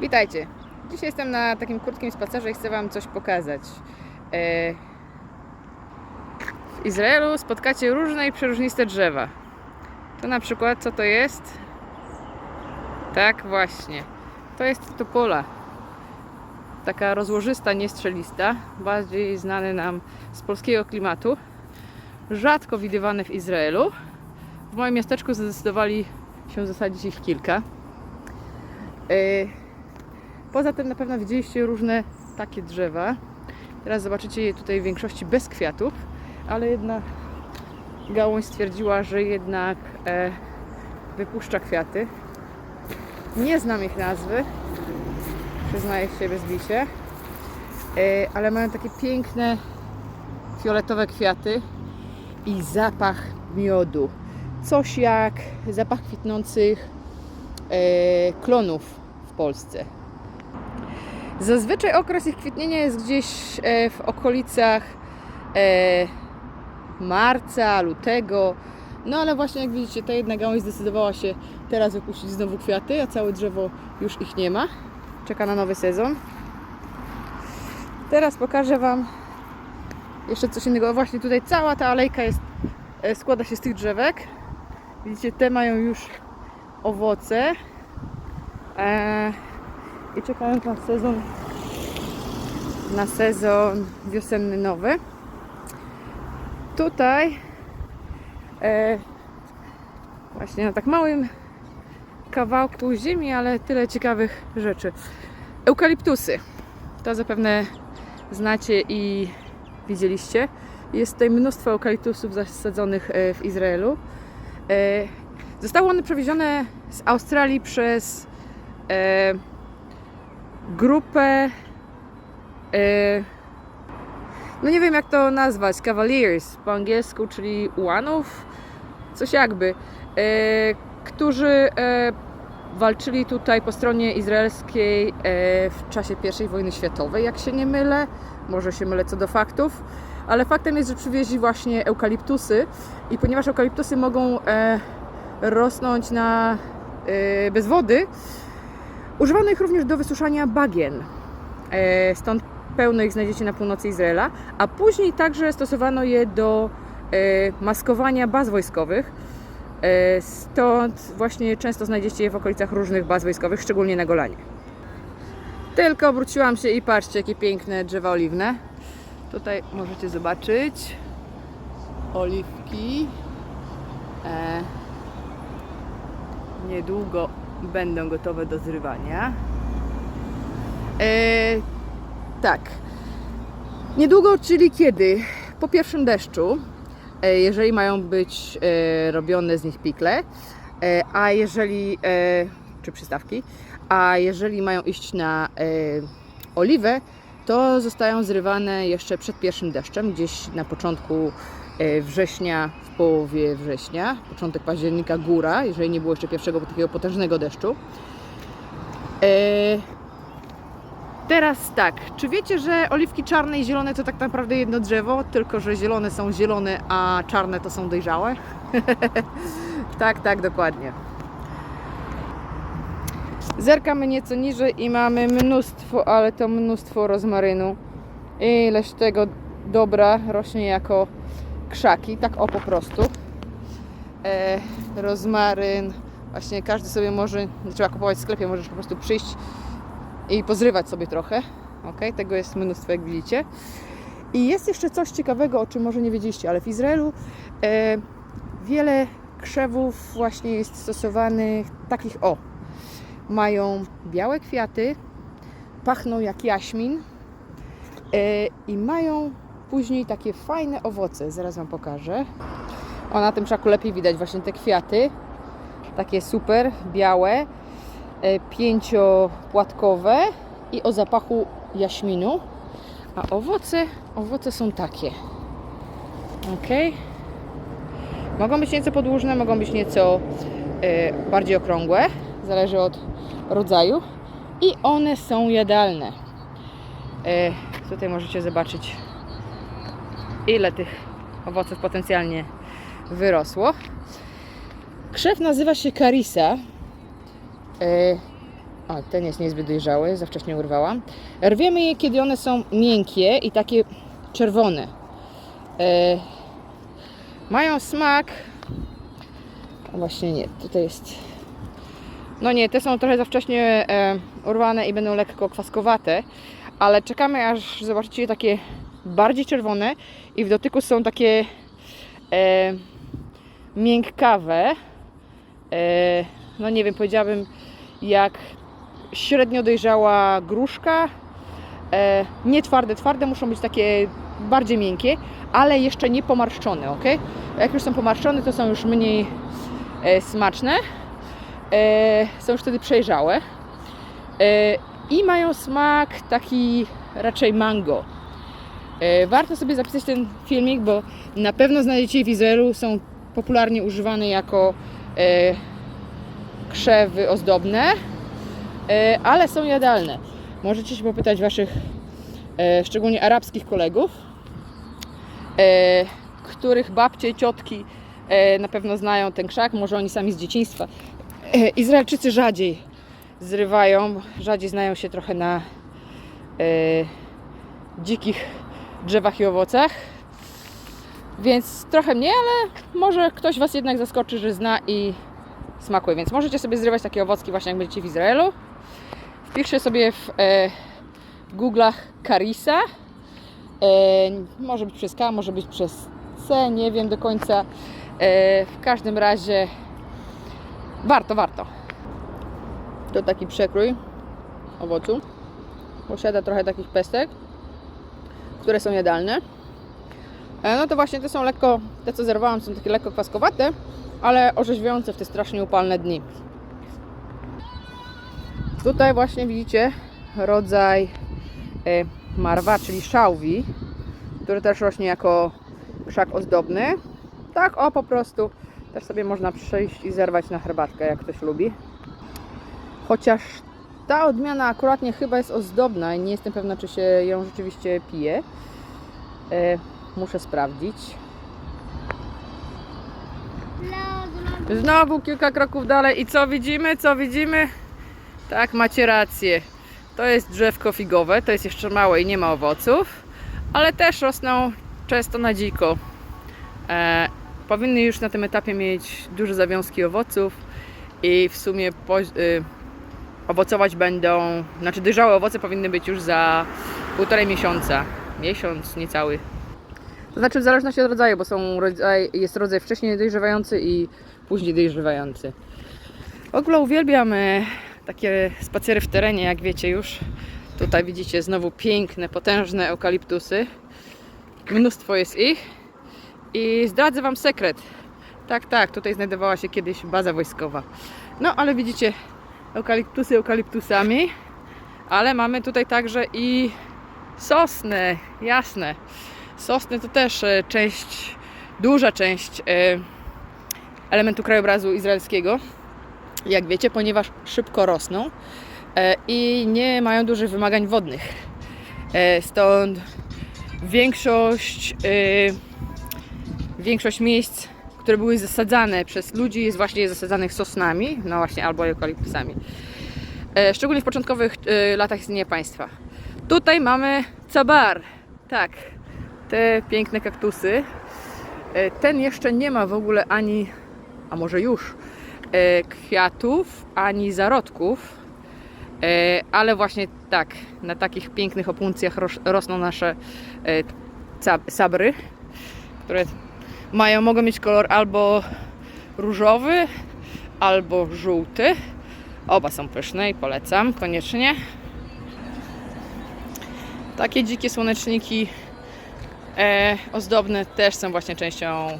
Witajcie. Dzisiaj jestem na takim krótkim spacerze i chcę Wam coś pokazać. E, W Izraelu spotkacie różne i przeróżniste drzewa. To na przykład, co to jest? Tak, właśnie. To jest topola. Taka rozłożysta, niestrzelista, bardziej znany nam z polskiego klimatu. Rzadko widywane w Izraelu. W moim miasteczku zdecydowali się zasadzić ich kilka. E, Poza tym na pewno widzieliście różne takie drzewa. Teraz zobaczycie je tutaj w większości bez kwiatów, ale jedna gałąź stwierdziła, że jednak e, wypuszcza kwiaty. Nie znam ich nazwy, przyznaję się bez bicie, e, ale mają takie piękne fioletowe kwiaty i zapach miodu. Coś jak zapach kwitnących e, klonów w Polsce. Zazwyczaj okres ich kwitnienia jest gdzieś e, w okolicach e, marca, lutego. No ale właśnie jak widzicie, ta jedna gałąź zdecydowała się teraz wypuścić znowu kwiaty, a całe drzewo już ich nie ma. Czeka na nowy sezon. Teraz pokażę Wam jeszcze coś innego. Właśnie tutaj cała ta alejka jest, e, składa się z tych drzewek. Widzicie, te mają już owoce. E, i czekają na sezon na sezon wiosenny nowy. Tutaj e, właśnie na tak małym kawałku ziemi, ale tyle ciekawych rzeczy. Eukaliptusy. To zapewne znacie i widzieliście. Jest tutaj mnóstwo eukaliptusów zasadzonych e, w Izraelu. E, Zostały one przewiezione z Australii przez e, grupę. E, no nie wiem jak to nazwać, Cavaliers po angielsku, czyli ułanów, coś jakby, e, którzy e, walczyli tutaj po stronie izraelskiej e, w czasie I wojny światowej, jak się nie mylę. Może się mylę co do faktów, ale faktem jest, że przywieźli właśnie eukaliptusy i ponieważ eukaliptusy mogą e, rosnąć na, e, bez wody, Używano ich również do wysuszania bagien. E, Stąd pełno ich znajdziecie na północy Izraela, a później także stosowano je do e, maskowania baz wojskowych. E, Stąd właśnie często znajdziecie je w okolicach różnych baz wojskowych, szczególnie na Golanie. Tylko obróciłam się i patrzcie, jakie piękne drzewa oliwne. Tutaj możecie zobaczyć oliwki. E, niedługo będą gotowe do zrywania. E, tak. Niedługo, czyli kiedy? Po pierwszym deszczu, e, jeżeli mają być e, robione z nich pikle, e, a jeżeli, czy przystawki, a jeżeli mają iść na oliwę, to zostają zrywane jeszcze przed pierwszym deszczem, gdzieś na początku września, w połowie września, początek października góra, jeżeli nie było jeszcze pierwszego takiego potężnego deszczu. E, Teraz tak, czy wiecie, że oliwki czarne i zielone to tak naprawdę jedno drzewo, tylko że zielone są zielone, a czarne to są dojrzałe? tak, tak, dokładnie. Zerkamy nieco niżej i mamy mnóstwo, ale to mnóstwo rozmarynu. Ileż tego dobra rośnie jako krzaki, tak o po prostu. E, rozmaryn, właśnie każdy sobie może, nie trzeba kupować w sklepie, możesz po prostu przyjść i pozrywać sobie trochę. Ok, tego jest mnóstwo, jak widzicie. I jest jeszcze coś ciekawego, o czym może nie wiedzieliście, ale w Izraelu e, wiele krzewów właśnie jest stosowanych takich o. Mają białe kwiaty, pachną jak jaśmin e, i mają później takie fajne owoce. Zaraz Wam pokażę. O, na tym szaku lepiej widać właśnie te kwiaty. Takie super, białe, e, pięciopłatkowe i o zapachu jaśminu. A owoce, owoce są takie. Ok. Mogą być nieco podłużne, mogą być nieco e, bardziej okrągłe. Zależy od rodzaju. I one są jadalne. E, tutaj możecie zobaczyć, ile tych owoców potencjalnie wyrosło. Krzew nazywa się karisa. E, O, ten jest niezbyt dojrzały, za wcześnie urwałam. Rwiemy je, kiedy one są miękkie i takie czerwone. E, mają smak. A właśnie nie, tutaj jest. No nie, te są trochę za wcześnie e, urwane i będą lekko kwaskowate, ale czekamy aż zobaczycie takie bardziej czerwone i w dotyku są takie e, miękkawe. E, no nie wiem, powiedziałabym jak średnio dojrzała gruszka. E, nie twarde, twarde muszą być takie bardziej miękkie, ale jeszcze nie pomarszczone, ok? Jak już są pomarszczone, to są już mniej e, smaczne. E, są już wtedy przejrzałe. E, I mają smak taki raczej mango. E, warto sobie zapisać ten filmik, bo na pewno znajdziecie w Izraelu. Są popularnie używane jako e, krzewy ozdobne, e, ale są jadalne. Możecie się popytać Waszych, szczególnie arabskich kolegów, których babcie i ciotki na pewno znają ten krzak, może oni sami z dzieciństwa. Izraelczycy rzadziej zrywają, rzadziej znają się trochę na dzikich drzewach i owocach. Więc trochę mniej, ale może ktoś Was jednak zaskoczy, że zna i smakuje. Więc możecie sobie zrywać takie owocki właśnie jak będziecie w Izraelu. Wpiszcie sobie w e, Google'ach Karisa. E, może być przez K, może być przez C, nie wiem do końca. E, w każdym razie warto, warto. To taki przekrój owocu. Posiada trochę takich pestek, które są jadalne. E, No to właśnie te są lekko, te co zerwałam są takie lekko kwaskowate, ale orzeźwiające w te strasznie upalne dni. Tutaj właśnie widzicie rodzaj e, marwa, czyli szałwi, który też rośnie jako krzak ozdobny. Tak o po prostu też sobie można przyjść i zerwać na herbatkę, jak ktoś lubi. Chociaż ta odmiana akuratnie chyba jest ozdobna i nie jestem pewna, czy się ją rzeczywiście pije. E, muszę sprawdzić. Znowu kilka kroków dalej i co widzimy? Co widzimy? Tak, macie rację. To jest drzewko figowe, to jest jeszcze małe i nie ma owoców, ale też rosną często na dziko. E, powinny już na tym etapie mieć duże zawiązki owoców i w sumie po, y, owocować będą, znaczy dojrzałe owoce powinny być już za półtorej miesiąca. Miesiąc niecały. To znaczy w zależności od rodzaju, bo są rodzaj, jest rodzaj wcześniej dojrzewający i później dojrzewający. W ogóle uwielbiam takie spacery w terenie, jak wiecie już. Tutaj widzicie znowu piękne, potężne eukaliptusy. Mnóstwo jest ich. I zdradzę Wam sekret. Tak, tak, tutaj znajdowała się kiedyś baza wojskowa. No, ale widzicie, eukaliptusy eukaliptusami, ale mamy tutaj także i sosny, jasne. Sosny to też e, część, duża część e, elementu krajobrazu izraelskiego, jak wiecie, ponieważ szybko rosną e, i nie mają dużych wymagań wodnych. Stąd większość, większość miejsc, które były zasadzane przez ludzi, właśnie zasadzanych sosnami, no właśnie, albo eukaliptusami. E, Szczególnie w początkowych e, latach istnienia państwa. Tutaj mamy cabar. Tak, te piękne kaktusy. E, Ten jeszcze nie ma w ogóle ani, a może już, kwiatów, ani zarodków. Ale właśnie tak, na takich pięknych opuncjach ros- rosną nasze sabry, które mają, mogą mieć kolor albo różowy, albo żółty. Oba są pyszne i polecam koniecznie. Takie dzikie słoneczniki e, ozdobne też są właśnie częścią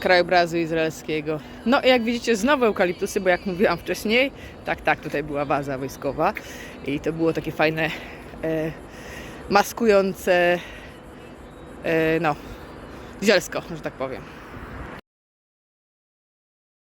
krajobrazu izraelskiego. No i jak widzicie znowu eukaliptusy, bo jak mówiłam wcześniej, tak, tak, tutaj była baza wojskowa i to było takie fajne, e, maskujące, e, no, zielsko, że tak powiem.